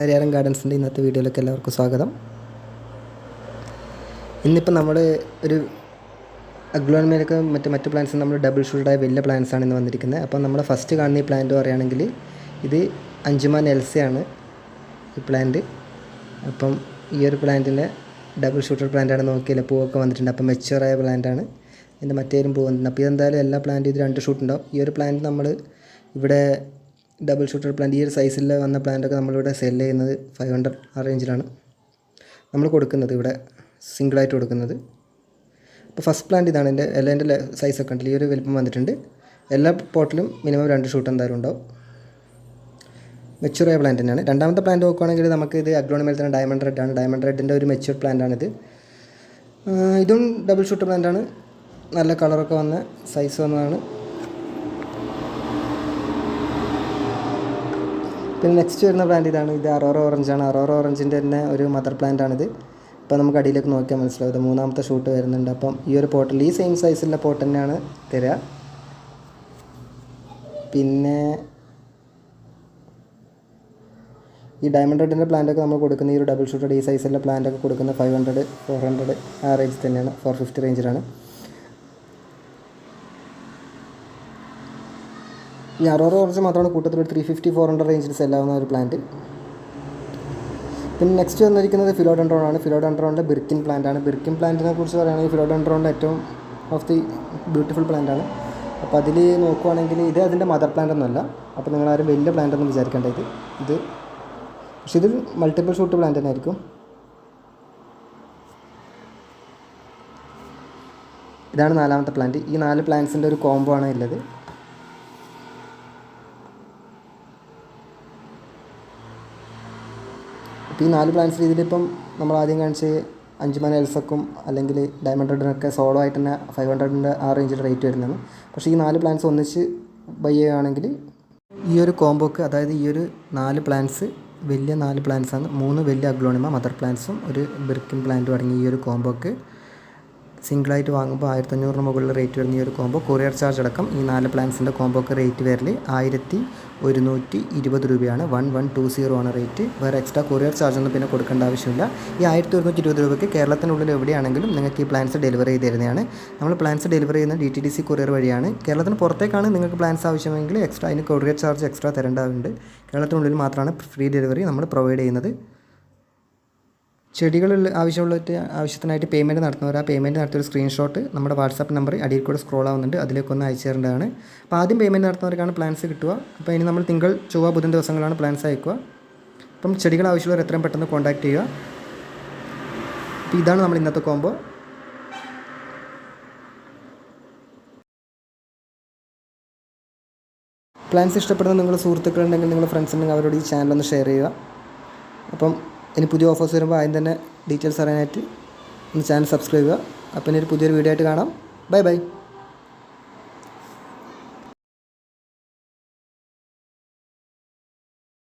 ഹരിയാരം ഗാർഡൻസിന്റെ ഇന്നത്തെ വീഡിയോയിലേക്ക് എല്ലാവർക്കും സ്വാഗതം. ഇന്നിപ്പോൾ നമ്മൾ ഒരു അഗ്ലോൺമേലൊക്കെ മറ്റ് മറ്റ് പ്ലാന്റ്സ് നമ്മൾ ഡബിൾ ഷൂൾഡായ വലിയ പ്ലാന്റ്സ് ആണ് ഇന്ന് വന്നിരിക്കുന്നത്. അപ്പോൾ നമ്മൾ ഫസ്റ്റ് കാണുന്ന ഈ പ്ലാന്റ് പറയുകയാണെങ്കിൽ ഇത് അഞ്ചുമാൻ ആണ് ഈ പ്ലാന്റ് അപ്പം ഈ ഒരു പ്ലാന്റിന്റെ ഡബിൾ ഷൂട്ടർ പ്ലാന്റാണ് നോക്കിയാൽ പൂവൊക്കെ വന്നിട്ടുണ്ട്. അപ്പം മെച്ചുവറായ പ്ലാന്റാണ് ഇതിന്റെ മറ്റേലും പൂ വന്നിട്ടുണ്ട്. അപ്പോൾ ഇതെന്തായാലും എല്ലാ പ്ലാന്റും ഇത് രണ്ട് ഷൂട്ടുണ്ടാവും ഈ ഒരു പ്ലാന്റ് നമ്മൾ ഇവിടെ ഡബിൾ ഷൂട്ടർ പ്ലാന്റ് ഈ ഒരു സൈസിൽ വന്ന പ്ലാന്റൊക്കെ നമ്മളിവിടെ സെൽ ചെയ്യുന്നത് ഫൈവ് ഹൺഡ്രഡ് ആ റേഞ്ചിലാണ് നമ്മൾ കൊടുക്കുന്നത് ഇവിടെ സിംഗിളായിട്ട് കൊടുക്കുന്നത്. അപ്പോൾ ഫസ്റ്റ് പ്ലാന്റ് ഇതാണ് എന്റെ എല്ലാ എന്റെ സൈസൊക്കെ ഉണ്ട്. ഈ ഒരു വലിപ്പം വന്നിട്ടുണ്ട്. എല്ലാ പോട്ടിലും മിനിമം രണ്ട് ഷൂട്ട് എന്തായാലും ഉണ്ടാവും. മെച്ചുറായ പ്ലാന്റ് തന്നെയാണ്. രണ്ടാമത്തെ പ്ലാന്റ് നോക്കുകയാണെങ്കിൽ നമുക്ക് ഇത് അഗ്രോണിമേൽ തന്നെ ഡയമണ്ട് റെഡ് ആണ്. ഡയമണ്ട് റെഡിന്റെ ഒരു മെച്യൂർ പ്ലാന്റ് ആണിത്. ഇതും ഡബിൾ ഷൂട്ട് പ്ലാന്റ് ആണ്. നല്ല കളറൊക്കെ വന്ന സൈസ് വന്നതാണ്. പിന്നെ നെക്സ്റ്റ് വരുന്ന പ്ലാന്റ് ഇതാണ്. ഇത് അറോറ ഓറഞ്ച് ആണ്. അറോറ ഓറഞ്ചിന്റെ തന്നെ ഒരു മദർ പ്ലാന്റ് ആണിത്. ഇപ്പോൾ നമുക്ക് അടിയിലേക്ക് നോക്കിയാൽ മനസ്സിലാവും. ഇത് മൂന്നാമത്തെ ഷൂട്ട് വരുന്നുണ്ട്. അപ്പം ഈ ഒരു പോട്ടിൽ ഈ സെയിം സൈസിലുള്ള പോട്ട് തന്നെയാണ് തരിക പിന്നെ ഈ ഡയമണ്ട് റെഡിന്റെ പ്ലാന്റൊക്കെ നമ്മൾ കൊടുക്കുന്ന ഈ ഒരു ഡബിൾ ഷൂട്ടഡ് ഈ സൈസിലുള്ള പ്ലാന്റൊക്കെ കൊടുക്കുന്ന ഫൈവ് ഹൺഡ്രഡ് ഫോർ ഹൺഡ്രഡ് ആ റേഞ്ച് തന്നെയാണ്. ഫോർ ഫിഫ്റ്റി റേഞ്ചിലാണ് ഈ അറുപത് കുറച്ച് മാത്രമാണ് കൂട്ടത്തിൽ ഒരു ത്രീ ഫിഫ്റ്റി ഫോർ ഹൺഡ്രഡ് റേഞ്ചിൽ സെല്ലാവുന്ന ഒരു പ്ലാന്റ് പിന്നെ നെക്സ്റ്റ് വന്നിരിക്കുന്നത് ഫിലോഡൻഡ്രോൺ ആണ്. ഫിലോഡൻഡ്രോണിന്റെ ബിർക്കിൻ പ്ലാന്റ് ആണ്. ബിർക്കിൻ പ്ലാന്റിനെ കുറിച്ച് പറയുകയാണെങ്കിൽ ഫിലോഡൻഡ്രോണിന്റെ ഏറ്റവും ഓഫ് ദി ബ്യൂട്ടിഫുൾ പ്ലാന്റ് ആണ്. അപ്പോൾ അതിൽ നോക്കുവാണെങ്കിൽ ഇത് അതിന്റെ മദർ പ്ലാന്റ് ഒന്നുമല്ല. അപ്പോൾ നിങ്ങൾ ആരും വലിയ പ്ലാന്റ് ഒന്നും വിചാരിക്കേണ്ട ഇത്. ഇത് പക്ഷെ ഇത് മൾട്ടിപ്പിൾ ഷൂട്ട് പ്ലാന്റ് തന്നെ ആയിരിക്കും. ഇതാണ് നാലാമത്തെ പ്ലാന്റ് ഈ നാല് പ്ലാന്റ്സിന്റെ ഒരു കോംബോ ആണ് ഉള്ളത്. അപ്പോൾ ഈ നാല് പ്ലാൻസ് രീതിയിലിപ്പം നമ്മൾ ആദ്യം കാണിച്ച് അഞ്ചുമന എൽസക്കും അല്ലെങ്കിൽ ഡയമണ്ട് റെഡിനൊക്കെ സോളോ ആയിട്ട് തന്നെ ഫൈവ് ഹൺഡ്രഡിന്റെ ആ റേഞ്ചിൽ റേറ്റ് വരുന്നതാണ്. പക്ഷേ ഈ നാല് പ്ലാൻസ് ഒന്നിച്ച് ബൈ ചെയ്യുകയാണെങ്കിൽ ഈ ഒരു കോംബോക്ക് അതായത് ഈ ഒരു നാല് പ്ലാൻസ് വലിയ നാല് പ്ലാൻസാണ് മൂന്ന് വലിയ അഗ്ലോണിമ മദർ പ്ലാൻസും ഒരു ബിർക്കിൻ പ്ലാന്റും അടങ്ങിയ ഈ ഒരു കോംബോക്ക് സിംഗിളായിട്ട് വാങ്ങുമ്പോൾ ആയിരത്തഞ്ഞൂറിന് മുകളിൽ റേറ്റ് വരുന്ന ഈ ഒരു കോംബോ കൊറിയർ ചാർജ് അടക്കം ഈ നാല് പ്ലാൻസിന്റെ കോംബോക്ക് റേറ്റ് വരൽ ആയിരത്തി ഒരുന്നൂറ്റി ഇരുപത് രൂപയാണ്. വൺ വൺ ടു സീറോ ആണ് റേറ്റ് വേറെ എക്സ്ട്രാ കൊറിയർ ചാർജ് ഒന്നും പിന്നെ കൊടുക്കേണ്ട ആവശ്യമില്ല. ഈ ആയിരത്തി ഒരുന്നൂറ്റി ഇരുപത് രൂപയ്ക്ക് കേരളത്തിനുള്ളിൽ എവിടെയാണെങ്കിലും നിങ്ങൾക്ക് ഈ പ്ലാൻസ് ഡെലിവറി ചെയ്ത് തരുന്നതാണ്. നമ്മൾ പ്ലാൻസ് ഡെലിവറി ചെയ്യുന്ന D T D C courier വഴിയാണ്. കേരളത്തിന് പുറത്തേക്കാണ് നിങ്ങൾക്ക് പ്ലാൻസ് ആവശ്യമെങ്കിൽ എക്സ്ട്രാ അതിന് കൊറിയർ ചാർജ് എക്സ്ട്രാ തരേണ്ടതുണ്ട്. കേരളത്തിനുള്ളിൽ മാത്രമാണ് ഫ്രീ ഡെലിവറി നമ്മൾ പ്രൊവൈഡ് ചെയ്യുന്നത്. ചെടികൾ ആവശ്യമുള്ള ആവശ്യത്തിനായിട്ട് പേയ്മെന്റ് നടത്തുന്നവർ ആ പേയ്മെന്റ് നടത്തിയ ഒരു സ്ക്രീൻഷോട്ട് നമ്മുടെ വാട്സാപ്പ് നമ്പർ അടിയിൽ കൂടെ സ്ക്രോൾ ആവുന്നുണ്ട്. അതിലേക്ക് ഒന്ന് അയച്ചു തരേണ്ടതാണ്. അപ്പോൾ ആദ്യം പേയ്മെന്റ് നടത്തുന്നവർക്കാണ് പ്ലാൻസ് കിട്ടുക. അപ്പോൾ ഇനി നമ്മൾ തിങ്കൾ ചൊവ്വ ബുധൻ ദിവസങ്ങളാണ് പ്ലാൻസ് അയക്കുക. അപ്പം ചെടികൾ ആവശ്യമുള്ളവർ എത്രയും പെട്ടെന്ന് കോൺടാക്ട് ചെയ്യുക. അപ്പോൾ ഇതാണ് നമ്മൾ ഇന്നത്തെ കോംബോ പ്ലാൻസ് ഇഷ്ടപ്പെടുന്ന നിങ്ങളുടെ സുഹൃത്തുക്കളുണ്ടെങ്കിൽ നിങ്ങളുടെ ഫ്രണ്ട്സ് ഉണ്ടെങ്കിൽ അവരോട് ഈ ചാനൽ ഒന്ന് ഷെയർ ചെയ്യുക. അപ്പം ഇനി പുതിയ ഓഫേഴ്സ് വരുമ്പോൾ ആദ്യം തന്നെ ഡീറ്റെയിൽസ് അറിയാനായിട്ട് ഒന്ന് ചാനൽ സബ്സ്ക്രൈബ് ചെയ്യുക. അപ്പം ഇനി ഒരു പുതിയൊരു വീഡിയോ ആയിട്ട് കാണാം. Bye bye